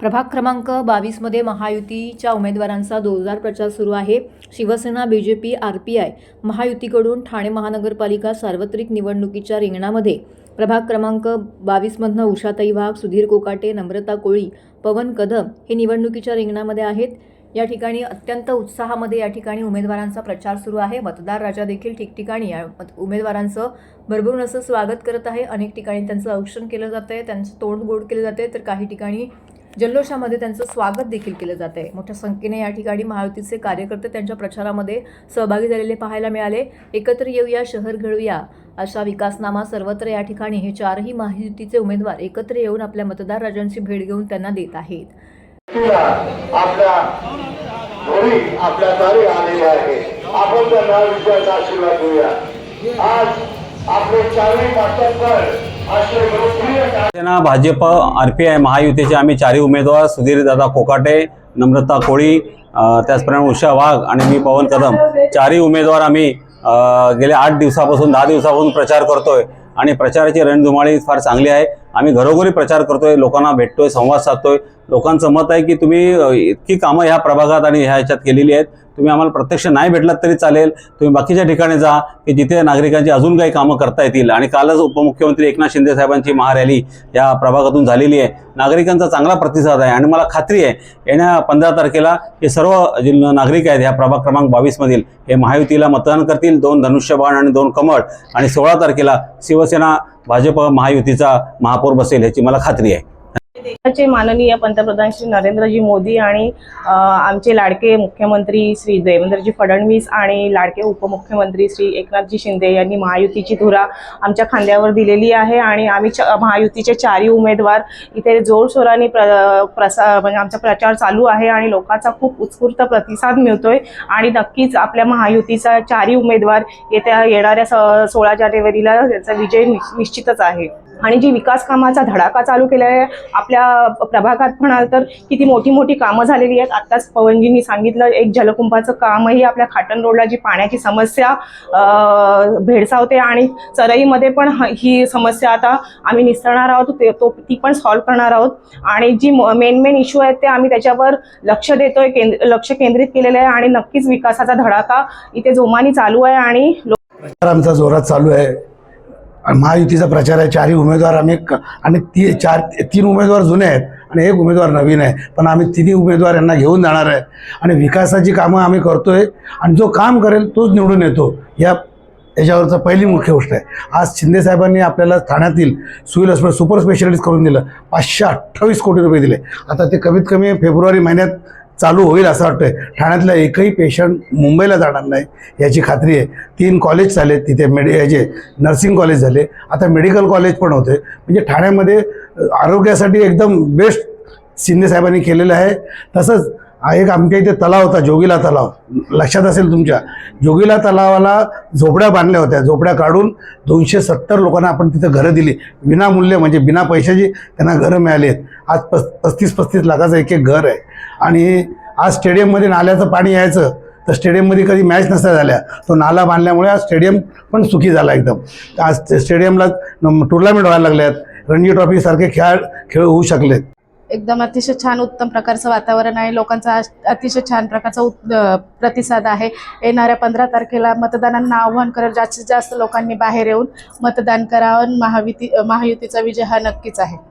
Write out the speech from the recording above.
प्रभाग क्रमांक बावीसमध्ये महायुतीच्या उमेदवारांचा जोरदार प्रचार सुरू आहे. Shiv Sena B J P R P I महायुतीकडून ठाणे महानगरपालिका सार्वत्रिक निवडणुकीच्या रिंगणामध्ये. प्रभाग क्रमांक बावीसमधनं उषाताई वाघ सुधीर कोकाटे नम्रता कोळी पवन कदम हे निवडणुकीच्या रिंगणामध्ये आहेत. या ठिकाणी अत्यंत उत्साहामध्ये या ठिकाणी उमेदवारांचा प्रचार सुरू आहे. मतदार राजा देखील ठिकठिकाणी या उमेदवारांचं भरभरून असं स्वागत करत आहे. अनेक ठिकाणी त्यांचं औक्षण केलं जातं आहे त्यांचं तोंड गोड केलं जाते तर काही ठिकाणी जल्लोषामध्ये त्यांचं स्वागत देखील केलं जात आहे. मोठ्या संख्येने या ठिकाणी महायुतीचे कार्यकर्ते त्यांच्या प्रचारामध्ये सहभागी झालेले पाहायला मिळाले. एकत्र येऊया शहर घडूया अशा विकासनामा सर्वत्र या ठिकाणी हे चारही महायुतीचे उमेदवार एकत्र येऊन आपल्या मतदार राजांची भेट घेऊन त्यांना देत आहेत. आपण त्यांना आशीर्वाद देऊया. आज आपले चारही Shiv Sena Bhajap R P I महायुतीचे आम्ही चारही उमेदवार सुधीर दादा कोकाटे नम्रता कोळी त्याचप्रमाणे उषा वाघ आणि मी पवन कदम चारही उमेदवार आम्ही गेल्या आठ दिवसापासून दहा दिवसापासून प्रचार करतोय. आणि प्रचाराची रणधुमाळी फार चांगली आहे. आम्ही घरोघरी प्रचार करतोय लोकांना भेटतोय संवाद साधतोय. लोकांचं मत आहे की तुम्ही इतकी कामं ह्या प्रभागात आणि ह्या ह्याच्यात केलेली आहेत. तुम्ही आम्हाला प्रत्यक्ष नाही भेटलात तरी चालेल. तुम्ही बाकीच्या ठिकाणी जा की जिथे नागरिकांची अजून काही कामं करता येतील. आणि कालच उपमुख्यमंत्री एकनाथ शिंदे साहेबांची महारॅली या प्रभागातून झालेली आहे. नागरिकांचा चांगला प्रतिसाद आहे. आणि मला खात्री आहे येण्या पंधरा तारखेला हे सर्व जे नागरिक आहेत ह्या प्रभाग क्रमांक बावीसमधील हे महायुतीला मतदान करतील. दोन धनुष्यबाण आणि दोन कमळ. आणि सोळा तारखेला शिवसेना भाजप महायुतीचा महापौर बसेल ह्याची मला खात्री आहे. देशाचे माननीय पंतप्रधान श्री नरेंद्रजी मोदी आणि आमचे लाडके मुख्यमंत्री श्री देवेंद्रजी फडणवीस आणि लाडके उपमुख्यमंत्री श्री एकनाथजी शिंदे यांनी महायुतीची धुरा आमच्या खांद्यावर दिलेली आहे आणि आम्ही महायुतीचे चारही उमेदवार इथे जोरशोराने प्र प्रसा म्हणजे आमचा प्रचार चालू आहे आणि लोकांचा खूप उत्स्फूर्त प्रतिसाद मिळतोय आणि नक्कीच आपल्या महायुतीचा चारही उमेदवार येत्या येणाऱ्या स सोळा जानेवारीला याचा विजय निश्चितच आहे. आणि जी विकास कामाचा धडाका चालू केला आहे आपल्या प्रभागात म्हणाल तर किती मोठी मोठी कामं झालेली आहेत. आत्ताच पवनजींनी सांगितलं एक जलकुंभाचं कामही आपल्या खाटण रोडला जी पाण्याची समस्या भेडसावते आणि चरईमध्ये पण ही समस्या आता आम्ही निसरणार आहोत ते तो ती पण सॉल्व्ह करणार आहोत. आणि जी मेन मेन इश्यू आहेत ते आम्ही त्याच्यावर लक्ष देतोय केंद्र लक्ष केंद्रित केलेलं आहे आणि नक्कीच विकासाचा धडाका इथे जोमानी चालू आहे आणि प्रचार आमचा जोरात चालू आहे. आणि महायुतीचा प्रचार आहे चारही उमेदवार आम्ही क- आणि ती चार तीन उमेदवार जुने आहेत आणि एक उमेदवार नवीन आहे. पण आम्ही तिन्ही उमेदवार यांना घेऊन जाणार आहे. आणि विकासाची कामं आम्ही करतोय आणि जो काम करेल तोच निवडून येतो. या याच्यावरचं पहिली मुख्य गोष्ट आहे. आज शिंदेसाहेबांनी आपल्याला ठाण्यातील सिव्हिल हॉस्पिटल सुपर स्पेशालिस्ट करून दिलं. पाचशे अठ्ठावीस कोटी रुपये दिले. आता ते कमीत कमी फेब्रुवारी महिन्यात चालू होईल असं वाटतंय. ठाण्यातला एकही पेशंट मुंबईला जाणार नाही याची खात्री आहे. तीन कॉलेज झाले तिथे मेडि याचे नर्सिंग कॉलेज झाले आता मेडिकल कॉलेज पण होते. म्हणजे ठाण्यामध्ये आरोग्यासाठी एकदम बेस्ट शिंदे साहेबांनी केलेलं आहे. तसंच हा एक आमच्या इथे तलाव होता जोगिला तलाव. लक्षात असेल तुमच्या. जोगिला तलावाला झोपड्या बांधल्या होत्या. झोपड्या काढून दोनशे सत्तर लोकांना आपण तिथं घरं दिली. विनामूल्य म्हणजे बिना पैशाची त्यांना घरं मिळाली आहेत. आज पस् पस्तीस पस्तीस लाखाचं एक एक घर आहे. आणि आज स्टेडियममध्ये नाल्याचं पाणी यायचं तर स्टेडियममध्ये कधी मॅच नसत्या झाल्या. तो नाला बांधल्यामुळे आज स्टेडियम पण सुखी झाला एकदम. आज स्टेडियमला टुर्नामेंट व्हायला लागल्यात. रणजी ट्रॉफीसारखे खेळ खेळ होऊ शकलेत. एकदम अतिशय छान उत्तम प्रकारचं वातावरण आहे. लोकांचा अतिशय छान प्रकारचा उत- प्रतिसाद आहे. येणाऱ्या पंधरा तारखेला मतदानांना आव्हान करत जास्तीत जास्त लोकांनी बाहेर येऊन मतदान करावं. महाविती महायुतीचा विजय हा नक्कीच आहे.